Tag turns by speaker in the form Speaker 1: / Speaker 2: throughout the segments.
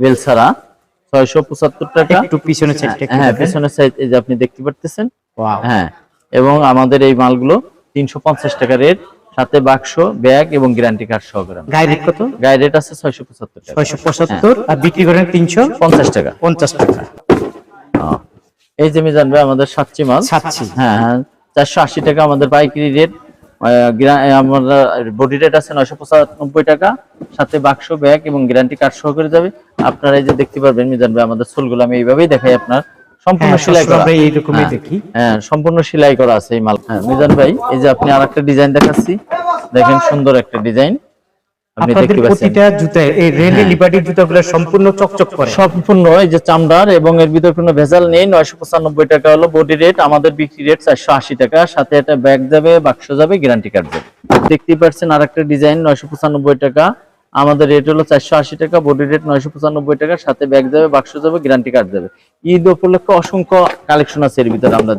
Speaker 1: Bell ছাড়া ছয়শো পঁচাত্তর টাকা।
Speaker 2: একটু পিছনে
Speaker 1: হ্যাঁ। পেছনের সাইজ এই যে আপনি দেখতে পারতেছেন? হ্যাঁ এবং আমাদের এই মালগুলো তিনশো পঞ্চাশ টাকা রেট সাথে বাক্স ব্যাগ এবং গ্যারান্টি কার্ড সহকারে।
Speaker 2: গায়ে রেট কত?
Speaker 1: গায়ে রেট আছে ছয়শো পঁচাত্তর টাকা।
Speaker 2: ছয়শো পঁচাত্তর আর বিক্রি করেন তিনশো?
Speaker 1: পঞ্চাশ টাকা।
Speaker 2: পঞ্চাশ টাকা।
Speaker 1: এই যে আমি জানবে আমাদের সাতচি মাল।
Speaker 2: সাতচি।
Speaker 1: হ্যাঁ হ্যাঁ চারশো আশি টাকা আমাদের পাইকারি রেট আমরা বডি রেট আছে নয়শো পঁচানব্বই টাকা। সাথে বাক্স ব্যাগ এবং গ্যারান্টি কার্ড সহ করে যাবে। আপনারা এই যে দেখতে পারবেন মিজান ভাই আমাদের সোলগুলো আমি এইভাবেই দেখাই আপনার। সম্পূর্ণ
Speaker 2: হ্যাঁ,
Speaker 1: সেলাই করা।
Speaker 2: এইরকমই
Speaker 1: হ্যাঁ,
Speaker 2: দেখি।
Speaker 1: হ্যাঁ সম্পূর্ণ সেলাই করা আছে এই মাল। হ্যাঁ মিজান ভাই এই যে আপনি আরেকটা ডিজাইন দেখাচ্ছি। দেখেন সুন্দর একটা ডিজাইন।
Speaker 2: আপনাদের প্রতিটা জুতা এই রেলে লিবার্টির জুতাগুলো সম্পূর্ণ চকচক করে।
Speaker 1: সম্পূর্ণ এই যে চামড়ার এবং এর ভিতরে কোনো ভেজাল নেই নয়শো পঁচানব্বই টাকা হলো বডি রেট আমাদের বিক্রি রেট চারশো আশি টাকা সাথে একটা ব্যাগ যাবে বাক্স যাবে গ্যারান্টি কার্ড যাবে। দেখতেই পাচ্ছেন আর একটা ডিজাইন নয়শো পঁচানব্বই টাকা আমাদের রেট হলো চারশো আশি টাকা বডি রেট নয়শো পঁচানব্বই টাকা সাথে ব্যাগ যাবে বাক্স যাবে গ্যারান্টি কার্ড যাবে। ঈদ উপলক্ষে অসংখ্য কালেকশন আছে এর ভিতরে আমরা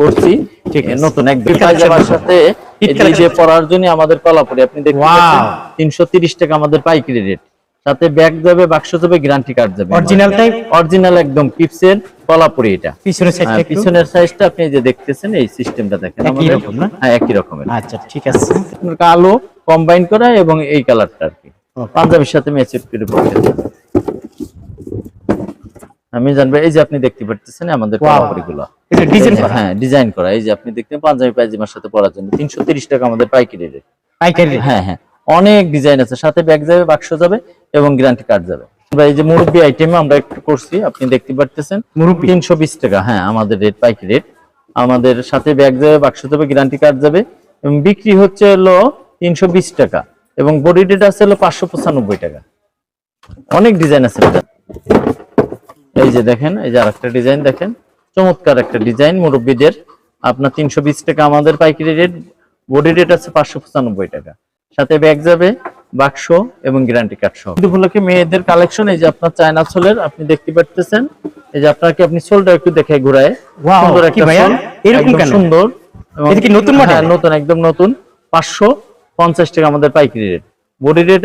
Speaker 1: করছি। ঠিক নতুন একদম সাথে এই যে পরার জন্য আমাদের কলাপুরি আপনি পাচ্ছেন তিনশো টাকা আমাদের পাইকারি রেট সাথে ব্যাগ যাবে বাক্স যাবে গ্যারান্টি কার্ড যাবে।
Speaker 2: অরিজিনালটাই
Speaker 1: অরিজিনাল একদম পিপসের কলাপুরি এটা।
Speaker 2: পিছনের সাইডটা
Speaker 1: হ্যাঁ, পিছনের সাইজটা আপনি যে দেখতেছেন এই সিস্টেমটা দেখেন।
Speaker 2: একই রকম না?
Speaker 1: হ্যাঁ একই রকমের।
Speaker 2: আচ্ছা ঠিক আছে।
Speaker 1: আপনার কালো কম্বাইন করা এবং এই কালারটা আর কি। পাঞ্জাবির সাথে ম্যাচিং করে পড়তে আমি জানব এই যে আপনি দেখতে পাচ্ছেন আমাদের. কলাপুরি গুলো
Speaker 2: এটা ডিজাইন করা?
Speaker 1: হ্যাঁ ডিজাইন করা। এই যে আপনি দেখতে পাঞ্জাবি পায়জামার সাথে পরার জন্য তিনশো তিরিশ টাকা আমাদের পাইকারি রেট
Speaker 2: পাইকারি
Speaker 1: হ্যাঁ হ্যাঁ। অনেক ডিজাইন আছে। সাথে ব্যাগ যাবে বাক্স যাবে এবং গ্যারান্টি কার্ড যাবে। আমরা এই যে মুরব্বি আইটেমে আমরা একটু করছি আপনি দেখতে পারতেছেন।
Speaker 2: মুরব্বি?
Speaker 1: তিনশো বিশ টাকা হ্যাঁ আমাদের রেট পাইকারি রেট আমাদের সাথে ব্যাগ যাবে বাক্স যাবে গ্যারান্টি কার্ড যাবে। এবং বিক্রি হচ্ছে হলো তিনশো বিশ টাকা এবং বডি রেট আছে হলো পাঁচশো পঁচানব্বই টাকা। অনেক ডিজাইন আছে এই যে দেখেন এই যে আরেকটা ডিজাইন দেখেন। চমৎকার একটা ডিজাইন মুরব্বীদের। আপনার তিনশো বিশ টাকা আমাদের পাইকারি রেট বডি রেট আছে পাঁচশো পঁচানব্বই টাকা। সাথে ব্যাগ যাবে বাক্স এবং গ্যারান্টি কার্ড সহ। উপলক্ষে মেয়েদের কালেকশন এই যে আপনার চায়না সোলের আপনি দেখতে পারতেছেন। এই যে আপনাকে আপনি সোলটা একটু দেখে ঘুরায়। সুন্দর একটা?
Speaker 2: এরকম কেন?
Speaker 1: সুন্দর।
Speaker 2: এটা কি নতুন?
Speaker 1: হ্যাঁ, নতুন একদম নতুন। পাঁচশো পঞ্চাশ টাকা আমাদের পাইকারি রেট বডি রেট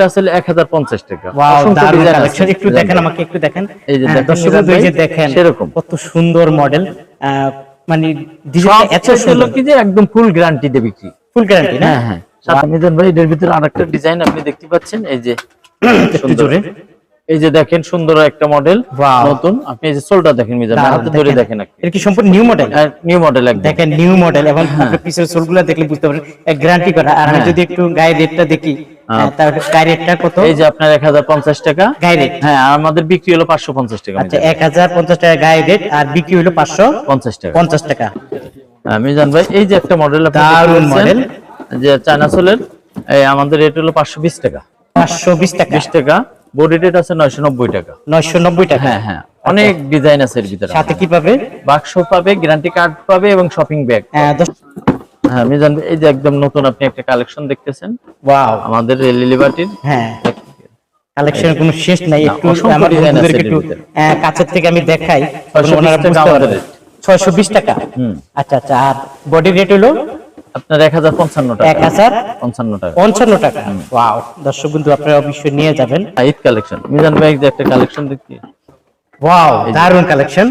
Speaker 1: হাজার পঞ্চাশ টাকা।
Speaker 2: ওয়াও দারুণ কালেকশন একটু দেখেন আমাকে একটু দেখেন।
Speaker 1: এই যে
Speaker 2: হ্যাঁ, এই যে দেখেন
Speaker 1: সেরকম।
Speaker 2: কত সুন্দর মডেল মানে এত সুন্দর।
Speaker 1: কি যে একদম ফুল গ্যারান্টি দেবে কি
Speaker 2: ফুল গ্যারান্টি না?
Speaker 1: হ্যাঁ হ্যাঁ। ভাই এর ভিতরে আরেকটা ডিজাইন আপনি দেখতে পাচ্ছেন এই যে সুন্দর। এই যে দেখেন সুন্দর একটা মডেল নতুন। আপনি এই যে সোলটা দেখেন মিজান হাতে ধরে দেখেন।
Speaker 2: এটা কি সম্পূর্ণ নিউ মডেল
Speaker 1: নিউ মডেল একদম।
Speaker 2: দেখেন নিউ মডেল এবং আপনার পিছনের সোলগুলো দেখলে বুঝতে পারবেন। গ্যারান্টি করা। আর আমি
Speaker 1: হ্যাঁ।
Speaker 2: যদি একটু গায়ে রেটটা দেখি হ্যাঁ, কত?
Speaker 1: এই যে আপনার এক হাজার পঞ্চাশ টাকা।
Speaker 2: গায়ে রেট
Speaker 1: হ্যাঁ আর আমাদের বিক্রি হলো পাঁচশো পঞ্চাশ টাকা
Speaker 2: আচ্ছা এক হাজার পঞ্চাশ টাকা গায়ে রেট আর বিক্রি হলো পাঁচশো
Speaker 1: পঞ্চাশ টাকা।
Speaker 2: পঞ্চাশ টাকা।
Speaker 1: আমি জান ভাই এই যে একটা মডেল
Speaker 2: দারুণ model।
Speaker 1: যে চায়না সোলের এই আমাদের রেট হলো পাঁচশো বিশ টাকা।
Speaker 2: পাঁচশো বিশ টাকা।
Speaker 1: বিশ টাকা। বডি রেট আছে নয়শো নব্বই টাকা।
Speaker 2: নয়শো নব্বই টাকা?
Speaker 1: হ্যাঁ হ্যাঁ। অনেক ডিজাইন আছে এর ভিতরে।
Speaker 2: সাথে কি পাবে?
Speaker 1: বাক্স পাবে গ্যারান্টি কার্ড পাবে এবং শপিং ব্যাগ হ্যাঁ আমি জানব এই যে একদম নতুন আপনি একটা কালেকশন দেখতেছেন।
Speaker 2: ওয়াও
Speaker 1: আমাদের লিলিবাটির
Speaker 2: হ্যাঁ। কালেকশনের কোনো শেষ নাই একটু আমার বন্ধুদেরকে একটু কাছের থেকে আমি দেখাই
Speaker 1: 620
Speaker 2: ওনারা
Speaker 1: টাকা
Speaker 2: বুঝতে
Speaker 1: আমাদের।
Speaker 2: পারবে ছয়শো বিশ টাকা?
Speaker 1: হুম।
Speaker 2: আচ্ছা আচ্ছা আর বডি রেট হলো?
Speaker 1: আপনার এক হাজার পঞ্চান্ন টাকা।
Speaker 2: এক হাজার
Speaker 1: পঞ্চান্ন টাকা।
Speaker 2: পঞ্চান্ন টাকা। ওয়াও দর্শক বন্ধু আপনারা অবশ্যই নিয়ে যাবেন।
Speaker 1: হ্যাঁ, ঈদ কালেকশন। মিজান ভাই যে একটা কালেকশন দেখছি
Speaker 2: ওয়াও দারুণ কালেকশন।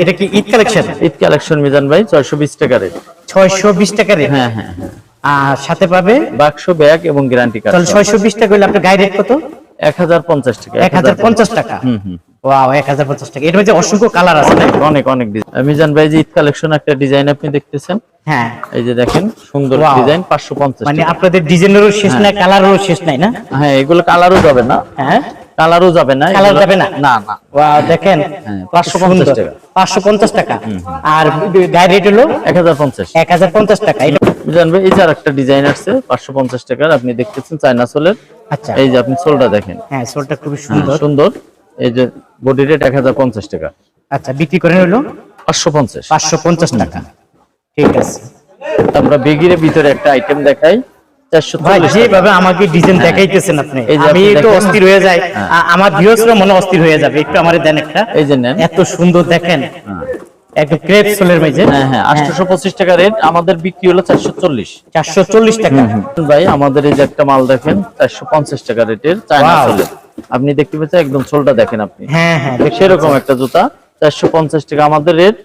Speaker 2: এটা কি ঈদ কালেকশন?
Speaker 1: ঈদ কালেকশন মিজান ভাই ছয়শো বিশ টাকা রেট।
Speaker 2: ছয়শো বিশ টাকা রেট?
Speaker 1: হ্যাঁ হ্যাঁ হ্যাঁ।
Speaker 2: আর সাথে পাবে?
Speaker 1: বাক্স ব্যাগ এবং গ্যারান্টি কার্ড
Speaker 2: তাহলে ছয়শো বিশ টাকা হলে আপনার গায়ে রেট কত?
Speaker 1: এক হাজার পঞ্চাশ টাকা
Speaker 2: এক হাজার পঞ্চাশ টাকা?
Speaker 1: হুম হুম।
Speaker 2: ওয়াও টাকা। এর মধ্যে অসংখ্য কালার আছে
Speaker 1: অনেক অনেক অনেক মিজান ভাই যে ঈদ কালেকশন একটা ডিজাইন আপনি দেখতেছেন
Speaker 2: হ্যাঁ।
Speaker 1: এই যে দেখেন সুন্দর ডিজাইন
Speaker 2: মানে আপনাদের ডিজাইনেরও শেষ নাই কালারেরও শেষ নাই না?
Speaker 1: হ্যাঁ এগুলো কালারও যাবে না।
Speaker 2: হ্যাঁ।
Speaker 1: কালারও যাবে না
Speaker 2: কালার যাবে না?
Speaker 1: না না।
Speaker 2: ওয়াও দেখেন।
Speaker 1: হ্যাঁ, 550 টাকা।
Speaker 2: আর রেট হলো? টাকা। এটা
Speaker 1: মিজান ভাই এই যে আর একটা ডিজাইন আসছে পাঁচশো পঞ্চাশ টাকার আপনি দেখতেছেন চায়না সোলের।
Speaker 2: আচ্ছা।
Speaker 1: এই যে আপনি সোলটা দেখেন।
Speaker 2: হ্যাঁ সোলটা খুবই
Speaker 1: হ্যাঁ,
Speaker 2: সুন্দর।
Speaker 1: সুন্দর এই যে বডি রেট এক হাজার পঞ্চাশ টাকা।
Speaker 2: আচ্ছা বিক্রি করেন হলো?
Speaker 1: পাঁচশো পঞ্চাশ।
Speaker 2: পাঁচশো পঞ্চাশ টাকা। ঠিক আছে।
Speaker 1: আমরা বেগিরের ভিতরে একটা আইটেম দেখাই।
Speaker 2: যেভাবে আমাকে ডিজাইন দেখাইতেছেন আপনি
Speaker 1: এই যে
Speaker 2: আমি
Speaker 1: আপনি
Speaker 2: একটু অস্থির হয়ে যাই।
Speaker 1: হ্যাঁ।
Speaker 2: আমার ভিউসরা মনে অস্থির হয়ে যাবে। একটু আমার দেন একটা।
Speaker 1: এই যে
Speaker 2: এত সুন্দর দেখেন।
Speaker 1: হ্যাঁ।
Speaker 2: একদম ক্রেপ সোলের মাঝে
Speaker 1: হ্যাঁ হ্যাঁ পঁচিশ টাকা রেট। আমাদের বিক্রি হলো চারশো চল্লিশ।
Speaker 2: চারশো চল্লিশ টাকা।
Speaker 1: ভাই আমাদের এই যে একটা মাল দেখেন চারশো পঞ্চাশ টাকা রেটের চায়না
Speaker 2: Wow.
Speaker 1: সোলে। আপনি দেখতে পাচ্ছেন একদম সোলটা দেখেন আপনি।
Speaker 2: হ্যাঁ হ্যাঁ
Speaker 1: সেরকম একটা জুতা চারশো পঞ্চাশ টাকা। আমাদের রেট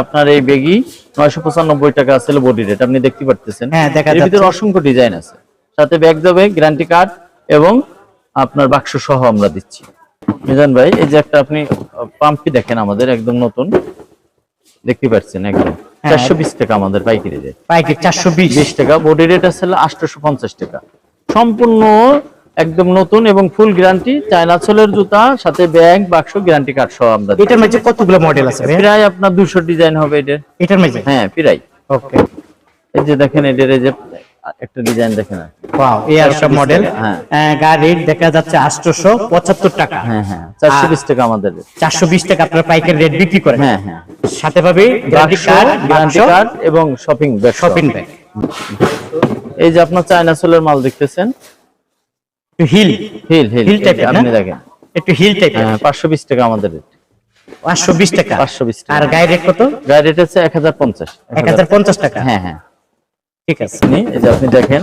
Speaker 1: আপনার এই বেগি নয়শো পঁচানব্বই টাকা আছে বডি রেট আপনি দেখতে পারতেছেন।
Speaker 2: হ্যাঁ, দেখা
Speaker 1: এর ভিতরে অসংখ্য ডিজাইন আছে। সাথে ব্যাগ যাবে গ্যারান্টি কার্ড এবং আপনার বাক্স সহ আমরা দিচ্ছি। মিজান ভাই এই যে একটা আপনি পাম্পি দেখেন আমাদের একদম নতুন। দেখতে পাচ্ছেন একদম
Speaker 2: হ্যাঁ।
Speaker 1: চারশো বিশ টাকা আমাদের পাইকারি রেট
Speaker 2: পাইকারি চারশো বিশ।
Speaker 1: টাকা। বডি রেট আছে আটশোশো পঞ্চাশ টাকা। সম্পূর্ণ একদম নতুন এবং ফুল গ্যারান্টি চায়না ছোলের জুতা সাথে ব্যাগ বাক্স গ্যারান্টি কার্ড সহ আমরা।
Speaker 2: এটার মধ্যে কতগুলো মডেল আছে?
Speaker 1: প্রায় আপনার দুশো ডিজাইন হবে এটার।
Speaker 2: এটার মধ্যে
Speaker 1: হ্যাঁ প্রায়।
Speaker 2: ওকে
Speaker 1: এই যে দেখেন এটার এই যে একটা ডিজাইন দেখেন
Speaker 2: ওয়াও এই সব মডেল
Speaker 1: হ্যাঁ।
Speaker 2: গাড়ির রেট দেখা যাচ্ছে আটশোশো পঁচাত্তর টাকা।
Speaker 1: হ্যাঁ হ্যাঁ চারশো বিশ টাকা আমাদের। rate।
Speaker 2: চারশো বিশ টাকা আপনার পাইকারি রেট বিক্রি করেন।
Speaker 1: হ্যাঁ হ্যাঁ।
Speaker 2: সাথে পাবে গ্যারান্টি কার্ড
Speaker 1: গ্যারান্টি কার্ড এবং শপিং ব্যাগ
Speaker 2: শপিং ব্যাগ
Speaker 1: এই যে আপনার চায়না সোলের মাল দেখতেছেন?
Speaker 2: হিল
Speaker 1: হিল হিল
Speaker 2: হিল টাইপের
Speaker 1: আপনি দেখেন।
Speaker 2: একটু হিল
Speaker 1: হ্যাঁ পাঁচশো বিশ টাকা আমাদের রেট
Speaker 2: পাঁচশো বিশ টাকা।
Speaker 1: পাঁচশো বিশ টাকা।
Speaker 2: আর গায়ে রেট কত?
Speaker 1: গাড়ি রেট হচ্ছে এক হাজার পঞ্চাশ।
Speaker 2: এক হাজার পঞ্চাশ টাকা।
Speaker 1: হ্যাঁ হ্যাঁ।
Speaker 2: ঠিক আছে
Speaker 1: এই যে আপনি দেখেন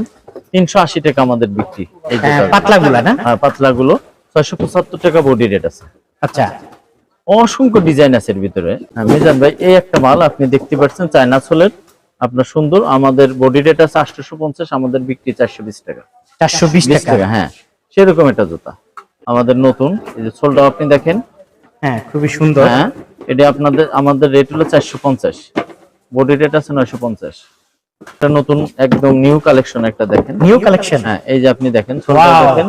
Speaker 1: তিনশো আশি টাকা আমাদের বিক্রি। এই
Speaker 2: হ্যাঁ,
Speaker 1: জুতার।
Speaker 2: পাতলাগুলা না?
Speaker 1: হ্যাঁ পাতলা গুলো ছয়শো পঁচাত্তর টাকা বডি রেট আছে।
Speaker 2: আচ্ছা।
Speaker 1: অসংখ্য ডিজাইন আছে এর ভিতরে। হ্যাঁ মিজান ভাই এই একটা মাল আপনি দেখতে পাচ্ছেন চায়না সোলের। আপনার সুন্দর আমাদের বডি রেট আছে আটশোশো পঞ্চাশ আমাদের বিক্রি চারশো বিশ টাকা।
Speaker 2: চারশো বিশ টাকা।
Speaker 1: হ্যাঁ। সেরকম একটা জুতা। আমাদের নতুন এই যে সোলটা আপনি দেখেন।
Speaker 2: হ্যাঁ খুবই সুন্দর।
Speaker 1: হ্যাঁ এটা আপনাদের আমাদের রেট হলো চারশো পঞ্চাশ। বডি রেট আছে নয়শো পঞ্চাশ। এটা নতুন একদম নিউ কালেকশন একটা দেখেন।
Speaker 2: নিউ কালেকশন
Speaker 1: হ্যাঁ এই যে আপনি দেখেন দেখেন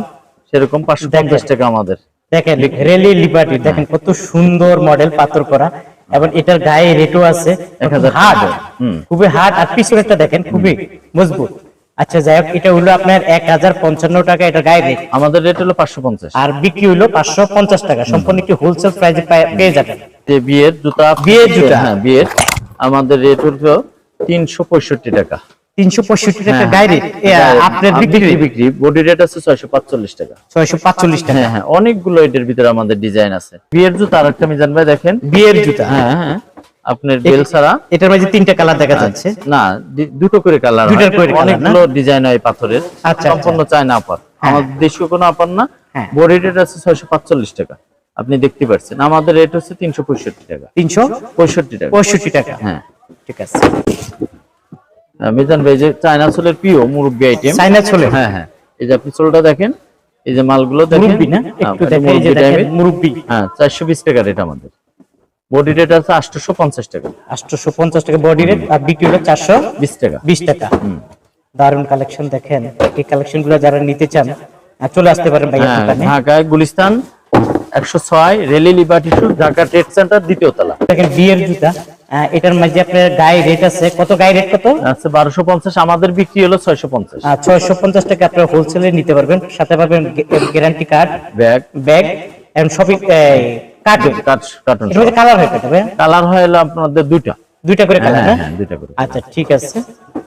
Speaker 1: সেরকম পাঁচশো পঞ্চাশ টাকা আমাদের।
Speaker 2: দেখেন রেলি লিবার্টি দেখেন কত সুন্দর মডেল পাথর করা। এবং এটার গায়ে রেটও আছে। হার্ড। খুবই হার্ড আর পিছনেরটা দেখেন খুবই মজবুত। আচ্ছা যাই হোক এটা হলো আপনার এক হাজার পঞ্চান্ন টাকা এটা গায়ে রেট
Speaker 1: আমাদের রেট হলো পাঁচশো পঞ্চাশ।
Speaker 2: আর বিক্রি হলো পাঁচশো পঞ্চাশ টাকা। সম্পূর্ণ একটি হোলসেল প্রাইসে পেয়ে যাবেন।
Speaker 1: বিয়ের জুতা
Speaker 2: বিয়ের জুতা।
Speaker 1: হ্যাঁ বিয়ের। আমাদের রেট হলো তিনশো পঁয়ষট্টি টাকা।
Speaker 2: তিনশো পঁয়ষট্টি টাকা গায়ে আপনার বিক্রি?
Speaker 1: বিক্রি বডি রেট আছে ছয়শো পাঁচচল্লিশ টাকা।
Speaker 2: ছয়শো পাঁচচল্লিশ টাকা।
Speaker 1: হ্যাঁ হ্যাঁ। অনেকগুলো এটার ভিতরে আমাদের ডিজাইন আছে। বিয়ের জুতা আর একটা মিজান ভাই দেখেন।
Speaker 2: বিয়ের জুতা।
Speaker 1: হ্যাঁ হ্যাঁ। আপনার বেল ছাড়া।
Speaker 2: এটার মাঝে তিনটা কালার দেখা যাচ্ছে।
Speaker 1: না দুটো করে কালার
Speaker 2: দুটোর করে
Speaker 1: অনেকগুলো ডিজাইন হয় পাথরের।
Speaker 2: আচ্ছা,
Speaker 1: সম্পূর্ণ চায়না আপার আমাদের দেশীয় কোনো আপার না।
Speaker 2: হ্যাঁ।
Speaker 1: বডি রেট আছে ছয়শো পাঁচচল্লিশ টাকা। আপনি দেখতে পাচ্ছেন আমাদের রেট হচ্ছে তিনশো পঁয়ষট্টি টাকা।
Speaker 2: তিনশো
Speaker 1: পঁয়ষট্টি টাকা।
Speaker 2: পঁয়ষট্টি টাকা।
Speaker 1: হ্যাঁ।
Speaker 2: ঠিক আছে।
Speaker 1: মিজান ভাই যে চায়না প্রিয় মুরব্বি আইটেম
Speaker 2: ছোলে?
Speaker 1: হ্যাঁ হ্যাঁ। এই যে আপনি দেখেন এই যে মালগুলো দেখেন।
Speaker 2: না?
Speaker 1: হ্যাঁ,
Speaker 2: একটু দেখেন এই যে দেখেন। মুরব্বি।
Speaker 1: হ্যাঁ চারশো বিশ টাকা রেট আমাদের। বডি রেট আছে আটশোশো পঞ্চাশ টাকা।
Speaker 2: আটশোশো পঞ্চাশ টাকা বডি রেট আর বিক্রি হলো চারশো
Speaker 1: বিশ টাকা।
Speaker 2: বিশ টাকা। দারুণ কালেকশন দেখেন। এই কালেকশনগুলো যারা নিতে চান চলে আসতে পারেন ভাইয়া
Speaker 1: হ্যাঁ
Speaker 2: দোকানে।
Speaker 1: ঢাকায় গুলিস্তান একশো ছয় rally Liberty Dhaka trade centre দ্বিতীয় তলা।
Speaker 2: দেখেন বিয়ের জুতা। এটার মাঝে আপনার গায়ে রেট আছে কত গায়ে রেট কত?
Speaker 1: আছে বারোশো পঞ্চাশ আমাদের বিক্রি হলো ছয়শো পঞ্চাশ।
Speaker 2: ছয়শো পঞ্চাশ টাকা আপনার হোলসেলে নিতে পারবেন সাথে পাবেন গ্যারান্টি কার্ড
Speaker 1: ব্যাগ।
Speaker 2: ব্যাগ এবং শপিং কার্টুন
Speaker 1: কার্টুন
Speaker 2: এর মধ্যে কালার হয় কত
Speaker 1: কালার হয় হলো আপনাদের দুইটা।
Speaker 2: দুইটা করে কালার
Speaker 1: হ্যাঁ হ্যাঁ দুইটা করে
Speaker 2: আচ্ছা ঠিক আছে।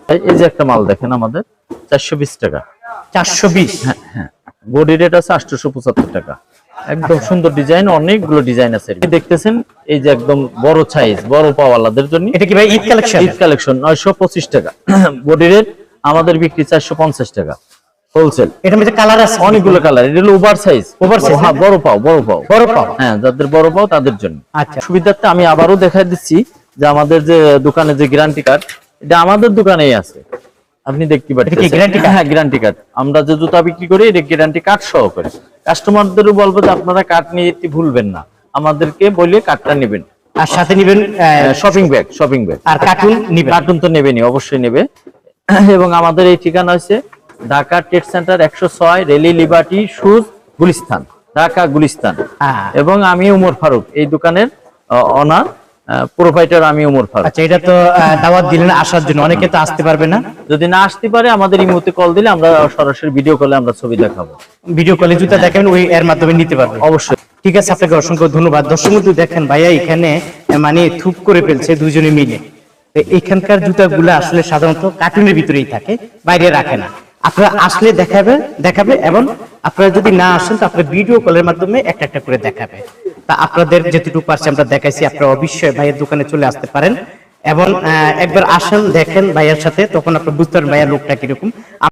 Speaker 1: এই- যে একটা মাল দেখেন আমাদের চারশো বিশ টাকা।
Speaker 2: চারশো বিশ?
Speaker 1: বডি রেট আছে আটশোশো পঁচাত্তর টাকা। একদম সুন্দর ডিজাইন অনেকগুলো ডিজাইন আছে দেখতেছেন এই যে একদম বড় সাইজ বড় পাওয়ালাদের জন্য।
Speaker 2: এটা কি ভাই ঈদ কালেকশন
Speaker 1: ঈদ কালেকশন নয়শো পঁচিশ টাকা। বডি রেট আমাদের বিক্রি চারশো পঞ্চাশ টাকা হোলসেল
Speaker 2: এটার মধ্যে কালার আছে।
Speaker 1: অনেকগুলো কালার এটা হলো ওভার সাইজ
Speaker 2: Over size,
Speaker 1: হ্যাঁ বড় পাও বড় পাও।
Speaker 2: বড় পাও।
Speaker 1: হ্যাঁ যাদের বড় পাও তাদের জন্য।
Speaker 2: আচ্ছা।
Speaker 1: সুবিধার্থে আমি আবারও দেখাই দিচ্ছি যে আমাদের যে দোকানে যে গ্যারান্টি কার্ড এটা আমাদের দোকানেই আছে। আপনি দেখতে পাচ্ছেন। হ্যাঁ গ্যারান্টি কার্ড আমরা যে জুতা বিক্রি করি এটা গ্যারান্টি কার্ড সহ করে কাস্টমারদেরও বলব যে আপনারা কার্ড নিয়ে যেতে ভুলবেন না। আমাদেরকে বলে কার্ডটা নেবেন।
Speaker 2: আর সাথে নিবেন
Speaker 1: শপিং ব্যাগ শপিং ব্যাগ
Speaker 2: আর কার্টুন নিবেন।
Speaker 1: কার্টুন তো নেবেনি অবশ্যই নেবে। এবং আমাদের এই ঠিকানা হচ্ছে ঢাকা ট্রেড সেন্টার একশো ছয় rally Liberty shoes Gulistan. Dhaka Gulistan.
Speaker 2: হ্যাঁ।
Speaker 1: এবং আমি উমর ফারুক এই দোকানের অনার প্রোভাইডার আমি উমর ফারুক।
Speaker 2: আচ্ছা এটা তো দাওয়াত দিলেন আসার জন্য। অনেকে তো আসতে পারবে না।
Speaker 1: যদি না আসতে পারে আমাদের এই মুহূর্তে কল দিলে আমরা সরাসরি ভিডিও কলে আমরা ছবি দেখাবো।
Speaker 2: ভিডিও কলে জুতা দেখেন ওই এর মাধ্যমে নিতে পারবেন
Speaker 1: অবশ্যই।
Speaker 2: ঠিক আছে আপনাকে অসংখ্য ধন্যবাদ। দর্শক বন্ধু দেখেন ভাইয়া এখানে মানে থুপ করে ফেলছে দুজনে মিলে। এখানকার জুতাগুলো আসলে সাধারণত কার্টুনের ভিতরেই থাকে বাইরে রাখে না। আপনারা আসলে দেখাবে দেখাবে এবং আপনারা যদি না আসেন তো আপনার ভিডিও কলের মাধ্যমে একটা একটা করে দেখাবে। তা আপনাদের যেটুকু পারছি আমরা দেখাইছি, আপনারা অবশ্যই ভাইয়ের দোকানে চলে আসতে পারেন। এবং একবার আসেন, দেখেন ভাইয়ের সাথে, তখন আপনি বুঝতে পারেন ভাইয়ের লোকটা কীরকম।